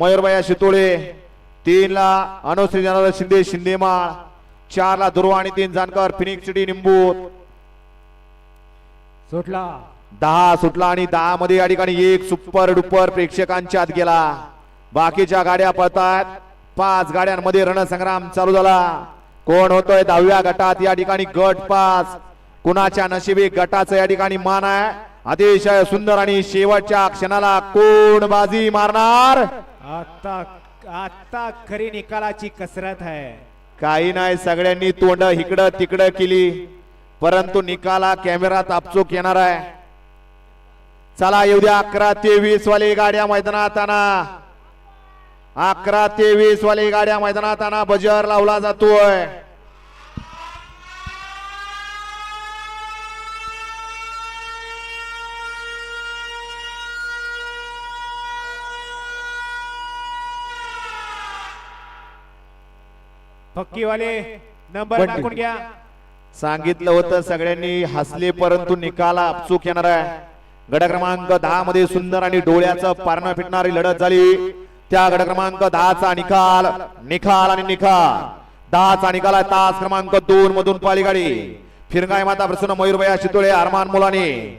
मयूरबाया शितोळे तीन ला अनुश्री जनार्दन शिंदे शिंदेमाळ चार ला दुर्वा आणि तीन जानकर फिनिक्स सिटी निंबूत सुटला. दहा सुटला आणि दहा मध्ये या ठिकाणी एक सुपर डुपर प्रेक्षकांच्या आत गेला. बाकीच्या गाड्या पळतात. पाच गाड्यांमध्ये रणसंग्राम चालू झाला. कोण होतोय दहाव्या गटात या ठिकाणी गट पाच कुणाच्या नशिबी गटाचं या ठिकाणी मान आहे? अतिशय सुंदर आणि शेवटच्या क्षणाला कोण बाजी मारणार? आता आता खरी निकालाची कसरत आहे. काही नाही सगळ्यांनी तोंड इकडं तिकडं केली. परंतु निकाला कॅमेरात आपचूक येणार आहे. चला येऊ द्या अकरा ते वीस वाली गाड्या मैदानात आणा. अकरा ते वीस वाली गाड्या मैदानात आणा. बजर लावला जातोय. पक्कीवाले नंबर. टाकून घ्या. सांगितलं होतं सगळ्यांनी हसले परंतु निकाला आपचूक येणार आहे. गड क्रमांक दहा मध्ये सुंदर आणि डोळ्याचं पारणं फिटणारी लढत झाली. त्या गड क्रमांक दहाचा निकाल निकाल आणि निकाल. दहाचा निकाल आहे तास क्रमांक दोन मधून पाली गाडी फिरगाय माता प्रसन्न मयूरभया शितोळे अरमान मुलानी.